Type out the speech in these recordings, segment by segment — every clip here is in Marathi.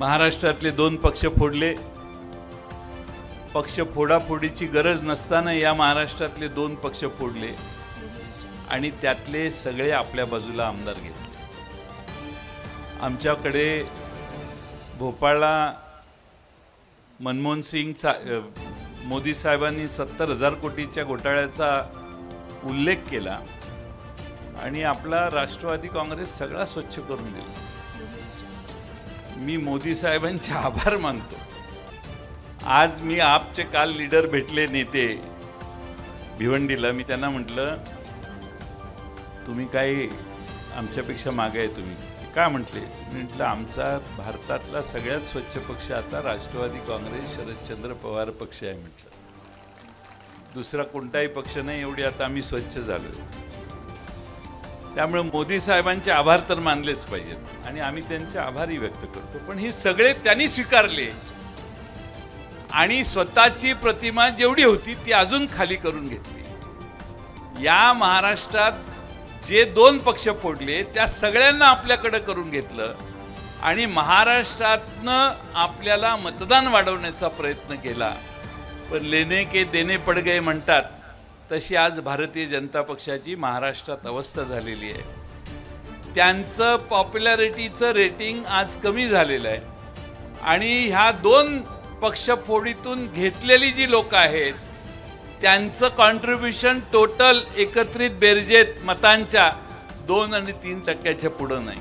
महाराष्ट्रातले दोन पक्ष फोडले. पक्ष फोडाफोडीची गरज नसताना या महाराष्ट्रातले दोन पक्ष फोडले आणि त्यातले सगळे आपल्या बाजूला आमदार घेतले. आमच्याकडे भोपाळला मनमोहन सिंग चा मोदी साहेबांनी सत्तर हजार कोटीच्या घोटाळ्याचा उल्लेख केला आणि आपला राष्ट्रवादी काँग्रेस सगळा स्वच्छ करून दिला. मी मोदी साहेबांचे आभार मानतो. आज मी आपचे काल लीडर भेटले नेते भिवंडीला. मी त्यांना म्हटलं तुम्ही काही आमच्यापेक्षा मागे आहे तुम्ही. का म्हटले? म्हटलं आमचा भारतातला सगळ्यात स्वच्छ पक्ष आता राष्ट्रवादी काँग्रेस शरदचंद्र पवार पक्ष आहे म्हटलं. दुसरा कोणताही पक्ष नाही एवढी आता आम्ही स्वच्छ झालो त्यामुळे मोदी साहेबांचे आभार तर मानलेच पाहिजेत. आणि आम्ही त्यांचे आभारही व्यक्त करतो. पण हे सगळे त्यांनी स्वीकारले. आणि स्वतःची प्रतिमा जेवढी होती ती अजून खाली करून घेतली. या महाराष्ट्रात जे दोन पक्ष फोडले त्या सगळ्यांना आपल्याकडं करून घेतलं. आणि महाराष्ट्रातनं आपल्याला मतदान वाढवण्याचा प्रयत्न केला. पण लेने के देणे पड गए म्हणतात. तशी आज भारतीय जनता पक्षाची महाराष्ट्रात अवस्था झालेली आहे. त्यांचं पॉप्युलॅरिटीचं रेटिंग आज कमी झालेलं आहे. आणि ह्या दोन पक्षफोडीतून घेतलेली जी लोकं आहेत त्यांचं कॉन्ट्रीब्युशन टोटल एकत्रित बेरजेत मतांच्या दोन आणि तीन टक्क्याच्या पुढं नाही.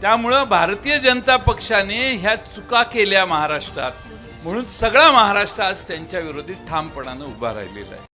त्यामुळं भारतीय जनता पक्षाने ह्या चुका केल्या महाराष्ट्रात. म्हणून सगळा महाराष्ट्र आज त्यांच्या विरोधी ठामपणानं उभा राहिलेला आहे.